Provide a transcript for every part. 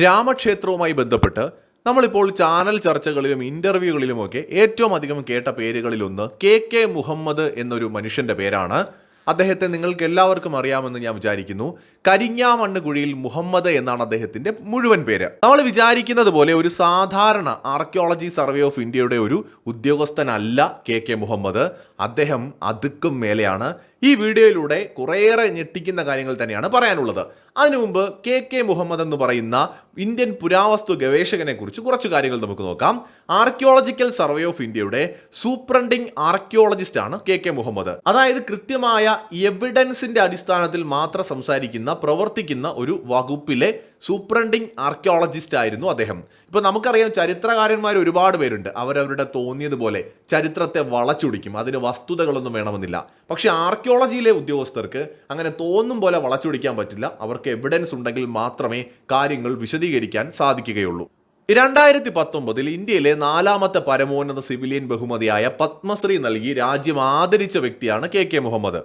രാമക്ഷേത്രവുമായി ബന്ധപ്പെട്ട് നമ്മളിപ്പോൾ ചാനൽ ചർച്ചകളിലും ഇന്റർവ്യൂകളിലുമൊക്കെ ഏറ്റവും അധികം കേട്ട പേരുകളിലൊന്ന് കെ കെ മുഹമ്മദ് എന്നൊരു മനുഷ്യന്റെ പേരാണ്. അദ്ദേഹത്തെ നിങ്ങൾക്ക് എല്ലാവർക്കും അറിയാമെന്ന് ഞാൻ വിചാരിക്കുന്നു. കരിഞ്ഞാമണ്ണ് കുഴിയിൽ മുഹമ്മദ് എന്നാണ് അദ്ദേഹത്തിന്റെ മുഴുവൻ പേര്. നമ്മൾ വിചാരിക്കുന്നത് പോലെ ഒരു സാധാരണ ആർക്കിയോളജി സർവേ ഓഫ് ഇന്ത്യയുടെ ഒരു ഉദ്യോഗസ്ഥനല്ല കെ കെ മുഹമ്മദ്. അദ്ദേഹം അതുക്കും മേലെയാണ് ഈ വീഡിയോയിലൂടെ കുറേയേറെ ഞെട്ടിക്കുന്ന കാര്യങ്ങൾ തന്നെയാണ് പറയാനുള്ളത്. അതിനു മുമ്പ് കെ കെ മുഹമ്മദ് എന്ന് പറയുന്ന ഇന്ത്യൻ പുരാവസ്തു ഗവേഷകനെ കുറിച്ച് കുറച്ച് കാര്യങ്ങൾ നമുക്ക് നോക്കാം. ആർക്കിയോളജിക്കൽ സർവേ ഓഫ് ഇന്ത്യയുടെ സൂപ്രണ്ടിങ് ആർക്കിയോളജിസ്റ്റ് ആണ് കെ കെ മുഹമ്മദ്. അതായത് കൃത്യമായ എവിഡൻസിന്റെ അടിസ്ഥാനത്തിൽ മാത്രം സംസാരിക്കുന്ന പ്രവർത്തിക്കുന്ന ഒരു വകുപ്പിലെ സൂപ്രണ്ടിംഗ് ആർക്കിയോളജിസ്റ്റ് ആയിരുന്നു അദ്ദേഹം. ഇപ്പോൾ നമുക്കറിയാം ചരിത്രകാരന്മാർ ഒരുപാട് പേരുണ്ട്. അവരവരുടെ തോന്നിയതുപോലെ ചരിത്രത്തെ വളച്ചൊടിക്കും. അതിന് വസ്തുതകളൊന്നും വേണമെന്നില്ല. പക്ഷേ ആർക്കിയോളജിയിലെ ഉദ്യോഗസ്ഥർക്ക് അങ്ങനെ തോന്നും പോലെ വളച്ചൊടിക്കാൻ പറ്റില്ല. അവർക്ക് എവിഡൻസ് ഉണ്ടെങ്കിൽ മാത്രമേ കാര്യങ്ങൾ വിശദീകരിക്കാൻ സാധിക്കുകയുള്ളൂ. രണ്ടായിരത്തി പത്തൊമ്പതിൽ ഇന്ത്യയിലെ നാലാമത്തെ പരമോന്നത സിവിലിയൻ ബഹുമതിയായ പത്മശ്രീ നൽകി രാജ്യം ആദരിച്ച വ്യക്തിയാണ് കെ കെ മുഹമ്മദ്.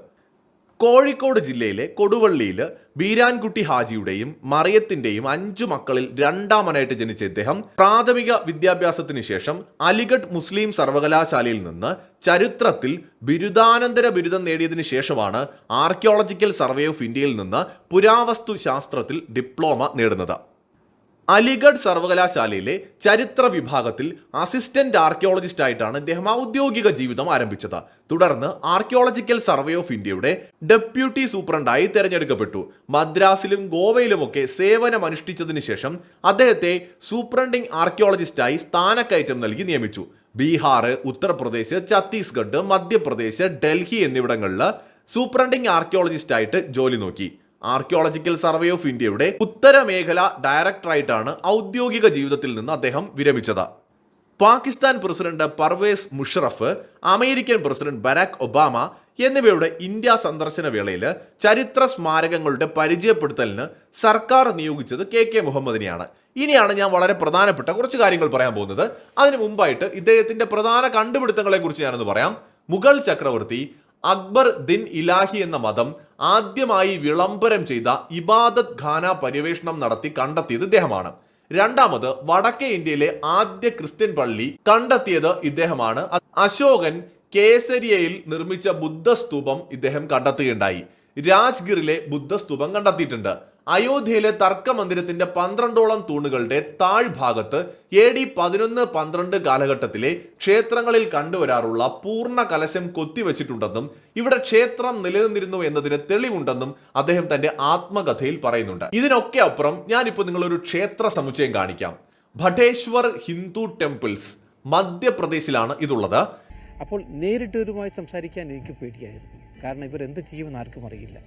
കോഴിക്കോട് ജില്ലയിലെ കൊടുവള്ളിയിൽ ബീരാൻകുട്ടി ഹാജിയുടെയും മറിയത്തിന്റെയും അഞ്ചു മക്കളിൽ രണ്ടാമനായിട്ട് ജനിച്ച ഇദ്ദേഹം പ്രാഥമിക വിദ്യാഭ്യാസത്തിന് ശേഷം അലിഗഡ് മുസ്ലിം സർവകലാശാലയിൽ നിന്ന് ചരിത്രത്തിൽ ബിരുദാനന്തര ബിരുദം നേടിയതിനു ശേഷമാണ് ആർക്കിയോളജിക്കൽ സർവേ ഓഫ് ഇന്ത്യയിൽ നിന്ന് പുരാവസ്തു ശാസ്ത്രത്തിൽ ഡിപ്ലോമ നേടുന്നത്. അലിഗഡ് സർവകലാശാലയിലെ ചരിത്ര വിഭാഗത്തിൽ അസിസ്റ്റന്റ് ആർക്കിയോളജിസ്റ്റ് ആയിട്ടാണ് ഇദ്ദേഹം ഔദ്യോഗിക ജീവിതം ആരംഭിച്ചത്. തുടർന്ന് ആർക്കിയോളജിക്കൽ സർവേ ഓഫ് ഇന്ത്യയുടെ ഡെപ്യൂട്ടി സൂപ്രണ്ടായി തെരഞ്ഞെടുക്കപ്പെട്ടു. മദ്രാസിലും ഗോവയിലുമൊക്കെ സേവനം അനുഷ്ഠിച്ചതിന് ശേഷം അദ്ദേഹത്തെ സൂപ്രണ്ടിംഗ് ആർക്കിയോളജിസ്റ്റായി സ്ഥാനക്കയറ്റം നൽകി നിയമിച്ചു. ബീഹാർ ഉത്തർപ്രദേശ് ഛത്തീസ്ഗഡ് മധ്യപ്രദേശ് ഡൽഹി എന്നിവിടങ്ങളിൽ സൂപ്രണ്ടിംഗ് ആർക്കിയോളജിസ്റ്റായിട്ട് ജോലി നോക്കി. ആർക്കിയോളജിക്കൽ സർവേ ഓഫ് ഇന്ത്യയുടെ ഉത്തരമേഖല ഡയറക്ടറായിട്ടാണ് ഔദ്യോഗിക ജീവിതത്തിൽ നിന്ന് അദ്ദേഹം വിരമിച്ചത്. Pakistan president Pervez Musharraf American president Barack Obama എന്നിവയുടെ ഇന്ത്യ സന്ദർശന വേളയിൽ ചരിത്ര സ്മാരകങ്ങളുടെ പരിചയപ്പെടുത്തലിന് സർക്കാർ നിയോഗിച്ചത് കെ കെ മുഹമ്മദിനെയാണ്. ഇനിയാണ് ഞാൻ വളരെ പ്രധാനപ്പെട്ട കുറച്ച് കാര്യങ്ങൾ പറയാൻ പോകുന്നത്. അതിനു മുമ്പായിട്ട് ഇദ്ദേഹത്തിന്റെ പ്രധാന കണ്ടുപിടുത്തങ്ങളെ കുറിച്ച് ഞാനൊന്ന് പറയാം. മുഗൾ ചക്രവർത്തി അക്ബർ ദിൻ ഇലാഹി എന്ന മതം ആദ്യമായി വിളംബരം ചെയ്ത ഇബാദത്ത് ഖാന പര്യവേഷണം നടത്തി കണ്ടെത്തിയത് ഇദ്ദേഹമാണ്. രണ്ടാമത് വടക്കേ ഇന്ത്യയിലെ ആദ്യ ക്രിസ്ത്യൻ പള്ളി കണ്ടെത്തിയത് ഇദ്ദേഹമാണ്. അശോകൻ കേസരിയയിൽ നിർമ്മിച്ച ബുദ്ധസ്തൂപം ഇദ്ദേഹം കണ്ടെത്തുകയുണ്ടായി. രാജ്ഗിറിലെ ബുദ്ധസ്തൂപം കണ്ടെത്തിയിട്ടുണ്ട്. അയോധ്യയിലെ തർക്ക മന്ദിരത്തിന്റെ പന്ത്രണ്ടോളം തൂണുകളുടെ താഴ്ഭാഗത്ത് എ ഡി പതിനൊന്ന് പന്ത്രണ്ട് കാലഘട്ടത്തിലെ ക്ഷേത്രങ്ങളിൽ കണ്ടുവരാറുള്ള പൂർണ കലശം കൊത്തിവെച്ചിട്ടുണ്ടെന്നും ഇവിടെ ക്ഷേത്രം നിലനിന്നിരുന്നു എന്നതിന് തെളിവുണ്ടെന്നും അദ്ദേഹം തന്റെ ആത്മകഥയിൽ പറയുന്നുണ്ട്. ഇതിനൊക്കെ അപ്പുറം ഞാനിപ്പോൾ നിങ്ങളൊരു ക്ഷേത്ര സമുച്ചയം കാണിക്കാം. ഭട്ടേശ്വർ ഹിന്ദു ടെമ്പിൾസ് മധ്യപ്രദേശിലാണ് ഇതുള്ളത്. അപ്പോൾ നേരിട്ടവരുമായി സംസാരിക്കാൻ എനിക്ക് പേടിയായിരുന്നു. കാരണം ഇവർ എന്ത് ചെയ്യുമെന്ന് ആർക്കും അറിയില്ല.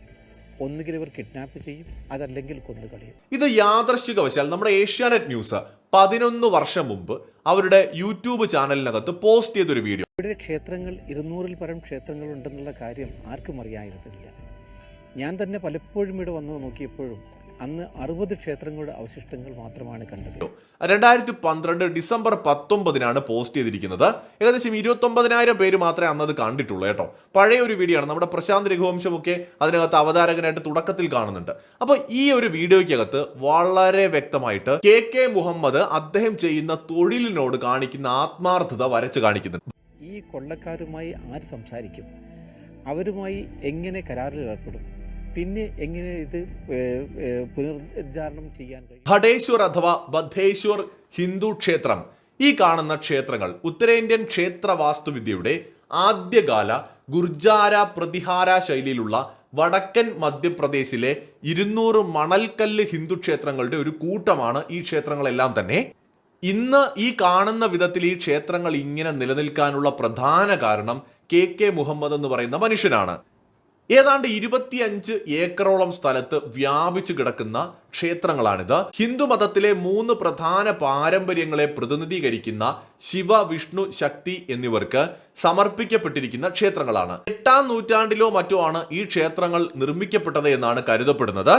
ഒന്നുകിൽ ഇവർ കിഡ്നാപ്പ് ചെയ്യും അതല്ലെങ്കിൽ കൊന്നുകളയും ഇത് യാദർശികവശാൽ നമ്മുടെ ഏഷ്യാനെറ്റ് ന്യൂസ് പതിനൊന്ന് വർഷം മുമ്പ് അവരുടെ യൂട്യൂബ് ചാനലിനകത്ത് പോസ്റ്റ് ചെയ്തൊരു വീഡിയോ. ഇവിടെ ക്ഷേത്രങ്ങൾ ഇരുന്നൂറിൽ പരം ക്ഷേത്രങ്ങൾ ഉണ്ടെന്നുള്ള കാര്യം ആർക്കും അറിയായിരുന്നില്ല ഞാൻ തന്നെ പലപ്പോഴും ഇവിടെ വന്ന് നോക്കിയപ്പോഴും അന്ന് അറുപത് ക്ഷേത്രങ്ങളുടെ അവശിഷ്ടങ്ങൾ മാത്രമാണ് കണ്ടത്. രണ്ടായിരത്തി പന്ത്രണ്ട് ഡിസംബർ പത്തൊമ്പതിനാണ് പോസ്റ്റ് ചെയ്തിരിക്കുന്നത്. ഏകദേശം ഇരുപത്തൊമ്പതിനായിരം പേര് മാത്രമേ അന്നത് കണ്ടിട്ടുള്ളൂ കേട്ടോ. പഴയ ഒരു വീഡിയോ ആണ്. നമ്മുടെ പ്രശാന്ത് രഘുവംശമൊക്കെ അതിനകത്ത് അവതാരകനായിട്ട് തുടക്കത്തിൽ കാണുന്നുണ്ട്. അപ്പോൾ ഈ ഒരു വീഡിയോയ്ക്കകത്ത് വളരെ വ്യക്തമായിട്ട് കെ കെ മുഹമ്മദ് അദ്ദേഹം ചെയ്യുന്ന തൊഴിലിനോട് കാണിക്കുന്ന ആത്മാർത്ഥത വരച്ച് കാണിക്കുന്നുണ്ട്. ഈ കൊള്ളക്കാരുമായി ആര് സംസാരിക്കും? അവരുമായി എങ്ങനെ കരാറിൽ ഏർപ്പെടും? പിന്നെ എങ്ങനെ ഇത് പുനരുദ്ധാരണം ചെയ്യാൻ കഴിയും? ഹടേശ്വർ അഥവാ ബദ്ധേശ്വർ ഹിന്ദു ക്ഷേത്രം. ഈ കാണുന്ന ക്ഷേത്രങ്ങൾ ഉത്തരേന്ത്യൻ ക്ഷേത്ര വാസ്തുവിദ്യയുടെ ആദ്യകാല ഗുർജാര പ്രതിഹാര ശൈലിയിലുള്ള വടക്കൻ മധ്യപ്രദേശിലെ ഇരുന്നൂറ് മണൽക്കല്ല് ഹിന്ദു ക്ഷേത്രങ്ങളുടെ ഒരു കൂട്ടമാണ് ഈ ക്ഷേത്രങ്ങളെല്ലാം തന്നെ. ഇന്ന് ഈ കാണുന്ന വിധത്തിൽ ഈ ക്ഷേത്രങ്ങൾ ഇങ്ങനെ നിലനിൽക്കാനുള്ള പ്രധാന കാരണം കെ കെ മുഹമ്മദ് എന്ന് പറയുന്ന മനുഷ്യനാണ്. ഏതാണ്ട് ഇരുപത്തിയഞ്ച് ഏക്കറോളം സ്ഥലത്ത് വ്യാപിച്ചു കിടക്കുന്ന ക്ഷേത്രങ്ങളാണിത്. ഹിന്ദുമതത്തിലെ മൂന്ന് പ്രധാന പാരമ്പര്യങ്ങളെ പ്രതിനിധീകരിക്കുന്ന ശിവ വിഷ്ണു ശക്തി എന്നിവർക്ക് സമർപ്പിക്കപ്പെട്ടിരിക്കുന്ന ക്ഷേത്രങ്ങളാണ്. എട്ടാം നൂറ്റാണ്ടിലോ മറ്റോ ആണ് ഈ ക്ഷേത്രങ്ങൾ നിർമ്മിക്കപ്പെട്ടത് എന്നാണ് കരുതപ്പെടുന്നത്.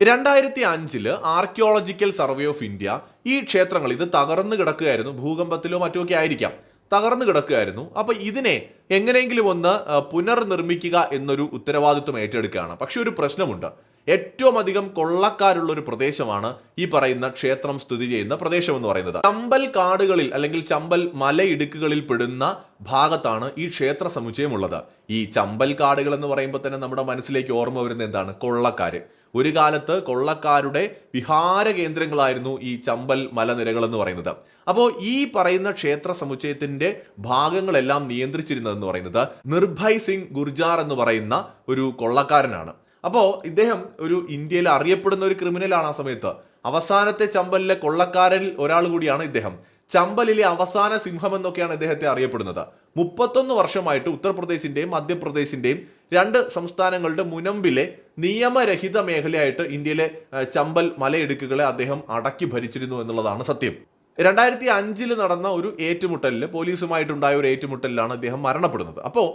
രണ്ടായിരത്തി അഞ്ചിൽ ആർക്കിയോളജിക്കൽ സർവേ ഓഫ് ഇന്ത്യ ഈ ക്ഷേത്രങ്ങൾ ഇത് തകർന്നു കിടക്കുകയായിരുന്നു. ഭൂകമ്പത്തിലോ മറ്റോ ഒക്കെ ആയിരിക്കാം. തകർന്നു കിടക്കുകയായിരുന്നു. അപ്പോൾ ഇതിനെ എങ്ങനെയെങ്കിലും ഒന്ന് പുനർനിർമ്മിക്കുക എന്നൊരു ഉത്തരവാദിത്വം ഏറ്റെടുക്കുകയാണ്. പക്ഷേ ഒരു പ്രശ്നമുണ്ട്. ഏറ്റവും അധികം കൊള്ളക്കാരുള്ള ഒരു പ്രദേശമാണ് ഈ പറയുന്ന ക്ഷേത്രം സ്ഥിതി ചെയ്യുന്ന പ്രദേശം എന്ന് പറയുന്നത്. ചമ്പൽ കാടുകളിൽ അല്ലെങ്കിൽ ചമ്പൽ മലയിടുക്കുകളിൽ പെടുന്ന ഭാഗത്താണ് ഈ ക്ഷേത്ര സമുച്ചയമുള്ളത്. ഈ ചമ്പൽ കാടുകൾ എന്ന് പറയുമ്പോൾ തന്നെ നമ്മുടെ മനസ്സിലേക്ക് ഓർമ്മ വരുന്ന എന്താണ്? കൊള്ളക്കാര്. ഒരു കാലത്ത് കൊള്ളക്കാരുടെ വിഹാര കേന്ദ്രങ്ങളായിരുന്നു ഈ ചമ്പൽ മലനിരകൾ എന്ന് പറയുന്നത്. അപ്പോൾ ഈ പറയുന്ന ക്ഷേത്ര സമുച്ചയത്തിന്റെ ഭാഗങ്ങളെല്ലാം നിയന്ത്രിച്ചിരുന്നതെന്ന് പറയുന്നത് നിർഭയ് സിംഗ് ഗുർജാർ എന്ന് പറയുന്ന ഒരു കൊള്ളക്കാരനാണ്. അപ്പോൾ ഇദ്ദേഹം ഒരു ഇന്ത്യയിൽ അറിയപ്പെടുന്ന ഒരു ക്രിമിനലാണ് ആ സമയത്ത്. അവസാനത്തെ ചമ്പലിലെ കൊള്ളക്കാരിൽ ഒരാൾ കൂടിയാണ് ഇദ്ദേഹം. ചമ്പലിലെ അവസാന സിംഹം എന്നൊക്കെയാണ് ഇദ്ദേഹത്തെ അറിയപ്പെടുന്നത്. മുപ്പത്തൊന്ന് വർഷമായിട്ട് ഉത്തർപ്രദേശിന്റെയും മധ്യപ്രദേശിന്റെയും രണ്ട് സംസ്ഥാനങ്ങളുടെ മുനമ്പിലെ നിയമരഹിത മേഖലയായിട്ട് ഇന്ത്യയിലെ ചമ്പൽ മലയിടുക്കുകളെ അദ്ദേഹം അടക്കി ഭരിച്ചിരുന്നു എന്നുള്ളതാണ് സത്യം. രണ്ടായിരത്തി അഞ്ചിൽ നടന്ന ഒരു ഏറ്റുമുട്ടലിൽ പോലീസുമായിട്ടുണ്ടായ ഒരു ഏറ്റുമുട്ടലിലാണ് അദ്ദേഹം മരണപ്പെടുന്നത്. അപ്പോൾ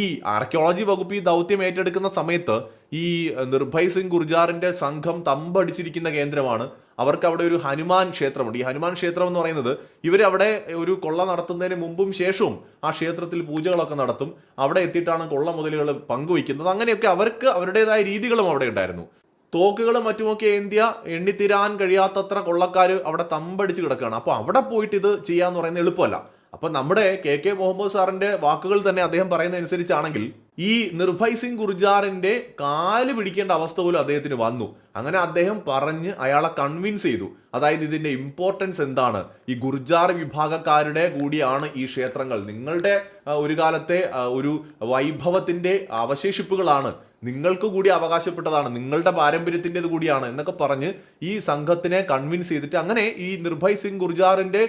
ഈ ആർക്കിയോളജി വകുപ്പ് ഈ ദൗത്യം ഏറ്റെടുക്കുന്ന സമയത്ത് ഈ നിർഭയ് സിംഗ് ഗുർജാറിന്റെ സംഘം തമ്പടിച്ചിരിക്കുന്ന കേന്ദ്രമാണ്. അവർക്ക് അവിടെ ഒരു ഹനുമാൻ ക്ഷേത്രമുണ്ട്. ഈ ഹനുമാൻ ക്ഷേത്രം എന്ന് പറയുന്നത് ഇവരവിടെ ഒരു കൊള്ള നടത്തുന്നതിന് മുമ്പും ശേഷവും ആ ക്ഷേത്രത്തിൽ പൂജകളൊക്കെ നടത്തും. അവിടെ എത്തിയിട്ടാണ് കൊള്ള മുതലുകൾ പങ്കുവയ്ക്കുന്നത്. അങ്ങനെയൊക്കെ അവർക്ക് അവരുടേതായ രീതികളും അവിടെ ഉണ്ടായിരുന്നു. തോക്കുകളും മറ്റുമൊക്കെ ഇന്ത്യ എണ്ണിത്തീരാൻ കഴിയാത്തത്ര കൊള്ളക്കാർ അവിടെ തമ്പടിച്ച് കിടക്കുകയാണ്. അപ്പോൾ അവിടെ പോയിട്ട് ഇത് ചെയ്യാന്ന് പറയുന്നത് എളുപ്പമല്ല. അപ്പൊ നമ്മുടെ കെ കെ മുഹമ്മദ് സാറിന്റെ വാക്കുകൾ തന്നെ അദ്ദേഹം പറയുന്ന അനുസരിച്ചാണെങ്കിൽ ഈ നിർഭയ് സിംഗ് ഗുർജാറിന്റെ കാൽ പിടിക്കേണ്ട അവസ്ഥ പോലും അദ്ദേഹത്തിന് വന്നു. അങ്ങനെ അദ്ദേഹം പറഞ്ഞ് അയാളെ കൺവിൻസ് ചെയ്തു. അതായത് ഇതിന്റെ ഇമ്പോർട്ടൻസ് എന്താണ്? ഈ ഗുർജാർ വിഭാഗക്കാരുടെ കൂടിയാണ് ഈ ക്ഷേത്രങ്ങൾ. നിങ്ങളുടെ ഒരു കാലത്തെ ഒരു വൈഭവത്തിന്റെ അവശേഷിപ്പുകളാണ് നിങ്ങൾക്ക് കൂടി അവകാശപ്പെട്ടതാണ് നിങ്ങളുടെ പാരമ്പര്യത്തിന്റെത് കൂടിയാണ് എന്നൊക്കെ പറഞ്ഞ് ഈ സംഘത്തിനെ കൺവിൻസ് ചെയ്തിട്ട് അങ്ങനെ ഈ നിർഭയ് സിംഗ് ഗുർജാറിന്റെ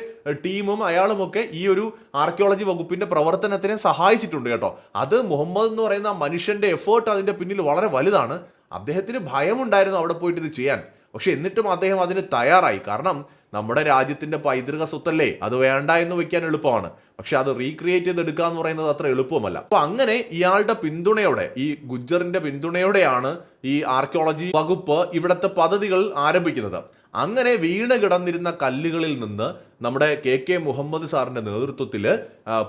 ടീമും അയാളുമൊക്കെ ഈ ഒരു ആർക്കിയോളജി വകുപ്പിന്റെ പ്രവർത്തനത്തിനെ സഹായിച്ചിട്ടുണ്ട് കേട്ടോ. അത് മുഹമ്മദ് എന്ന് പറയുന്ന മനുഷ്യന്റെ എഫേർട്ട് അതിന്റെ പിന്നിൽ വളരെ വലുതാണ്. അദ്ദേഹത്തിന് ഭയമുണ്ടായിരുന്നു അവിടെ പോയിട്ട് ഇത് ചെയ്യാൻ. പക്ഷെ എന്നിട്ടും അദ്ദേഹം അതിന് തയ്യാറായി. കാരണം നമ്മുടെ രാജ്യത്തിന്റെ പൈതൃക സ്വത്തല്ലേ? അത് വേണ്ട എന്ന് വയ്ക്കാൻ എളുപ്പമാണ്. പക്ഷെ അത് റീക്രിയേറ്റ് ചെയ്തെടുക്കുക എന്ന് പറയുന്നത് അത്ര എളുപ്പമല്ല അപ്പൊ അങ്ങനെ ഇയാളുടെ പിന്തുണയോടെ ഈ ഗുജ്ജറിന്റെ പിന്തുണയോടെയാണ് ഈ ആർക്കിയോളജി വകുപ്പ് ഇവിടുത്തെ പദ്ധതികൾ ആരംഭിക്കുന്നത്. അങ്ങനെ വീണ് കിടന്നിരുന്ന കല്ലുകളിൽ നിന്ന് നമ്മുടെ കെ കെ മുഹമ്മദ് സാറിന്റെ നേതൃത്വത്തിൽ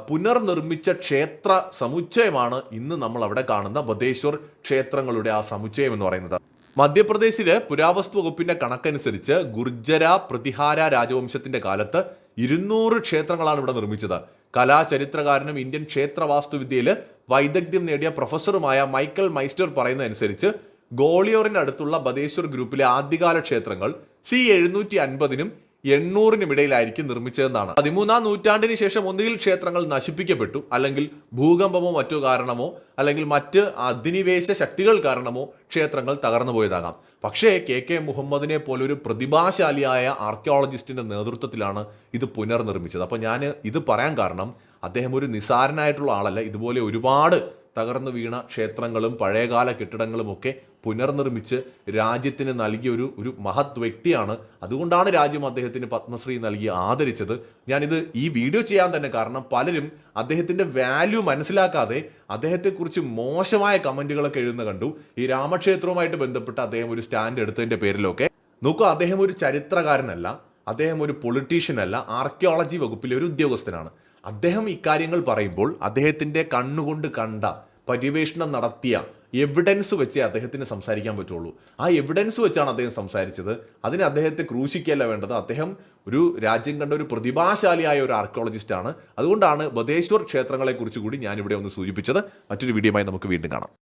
പുനർനിർമ്മിച്ച ക്ഷേത്ര സമുച്ചയമാണ് ഇന്ന് നമ്മൾ അവിടെ കാണുന്ന ബദേശ്വർ ക്ഷേത്രങ്ങളുടെ ആ സമുച്ചയം എന്ന് പറയുന്നത്. മധ്യപ്രദേശിലെ പുരാവസ്തു വകുപ്പിന്റെ കണക്കനുസരിച്ച് ഗുർജര പ്രതിഹാര രാജവംശത്തിന്റെ കാലത്ത് ഇരുന്നൂറ് ക്ഷേത്രങ്ങളാണ് ഇവിടെ നിർമ്മിച്ചത്. കലാചരിത്രകാരനും ഇന്ത്യൻ ക്ഷേത്ര വാസ്തുവിദ്യയിൽ വൈദഗ്ധ്യം നേടിയ പ്രൊഫസറുമായ മൈക്കൽ മൈസ്റ്റർ പറയുന്നതനുസരിച്ച് അനുസരിച്ച് ഗോളിയോറിന് അടുത്തുള്ള ബദേശ്വർ ഗ്രൂപ്പിലെ ആദ്യകാല ക്ഷേത്രങ്ങൾ സി എഴുന്നൂറ്റി അൻപതിനും എണ്ണൂറിനും ഇടയിലായിരിക്കും നിർമ്മിച്ചതെന്നാണ്. പതിമൂന്നാം നൂറ്റാണ്ടിന് ശേഷം ഒന്നുകിൽ ക്ഷേത്രങ്ങൾ നശിപ്പിക്കപ്പെട്ടു അല്ലെങ്കിൽ ഭൂകമ്പമോ മറ്റോ കാരണമോ അല്ലെങ്കിൽ മറ്റ് അധിനിവേശ ശക്തികൾ കാരണമോ ക്ഷേത്രങ്ങൾ തകർന്നു പോയതാകാം. പക്ഷേ കെ കെ മുഹമ്മദിനെ പോലൊരു പ്രതിഭാശാലിയായ ആർക്കിയോളജിസ്റ്റിന്റെ നേതൃത്വത്തിലാണ് ഇത് പുനർനിർമ്മിച്ചത്. അപ്പോൾ ഞാൻ ഇത് പറയാൻ കാരണം അദ്ദേഹം ഒരു നിസാരനായിട്ടുള്ള ആളല്ല. ഇതുപോലെ ഒരുപാട് തകർന്നു വീണ ക്ഷേത്രങ്ങളും പഴയകാല കെട്ടിടങ്ങളും ഒക്കെ പുനർനിർമ്മിച്ച് രാജ്യത്തിന് നൽകിയ ഒരു ഒരു മഹത് വ്യക്തിയാണ്. അതുകൊണ്ടാണ് രാജ്യം അദ്ദേഹത്തിന് പത്മശ്രീ നൽകി ആദരിച്ചത്. ഞാനിത് ഈ വീഡിയോ ചെയ്യാൻ തന്നെ കാരണം പലരും അദ്ദേഹത്തിന്റെ വാല്യൂ മനസ്സിലാക്കാതെ അദ്ദേഹത്തെക്കുറിച്ച് മോശമായ കമന്റുകളൊക്കെ എഴുതുന്ന കണ്ടു. ഈ രാമക്ഷേത്രവുമായിട്ട് ബന്ധപ്പെട്ട് അദ്ദേഹം ഒരു സ്റ്റാൻഡ് എടുത്തതിന്റെ പേരിലൊക്കെ. നോക്കൂ അദ്ദേഹം ഒരു ചരിത്രകാരനല്ല. അദ്ദേഹം ഒരു പൊളിറ്റീഷ്യനല്ല. ആർക്കിയോളജി വകുപ്പിലെ ഒരു ഉദ്യോഗസ്ഥനാണ്. അദ്ദേഹം ഇക്കാര്യങ്ങൾ പറയുമ്പോൾ അദ്ദേഹത്തിന്റെ കണ്ണുകൊണ്ട് കണ്ട പര്യവേഷണം നടത്തിയ എവിഡൻസ് വെച്ചേ അദ്ദേഹത്തിന് സംസാരിക്കാൻ പറ്റുള്ളൂ. ആ എവിഡൻസ് വെച്ചാണ് അദ്ദേഹം സംസാരിച്ചത്. അതിന് അദ്ദേഹത്തെ ക്രൂശിക്കല്ല വേണ്ടത്. അദ്ദേഹം ഒരു രാജ്യം കണ്ട ഒരു പ്രതിഭാശാലിയായ ഒരു ആർക്കിയോളജിസ്റ്റ് ആണ്. അതുകൊണ്ടാണ് ബദേശ്വർ ക്ഷേത്രങ്ങളെക്കുറിച്ച് കൂടി ഞാനിവിടെ ഒന്ന് സൂചിപ്പിച്ചത്. മറ്റൊരു വീഡിയോയുമായി നമുക്ക് വീണ്ടും കാണാം.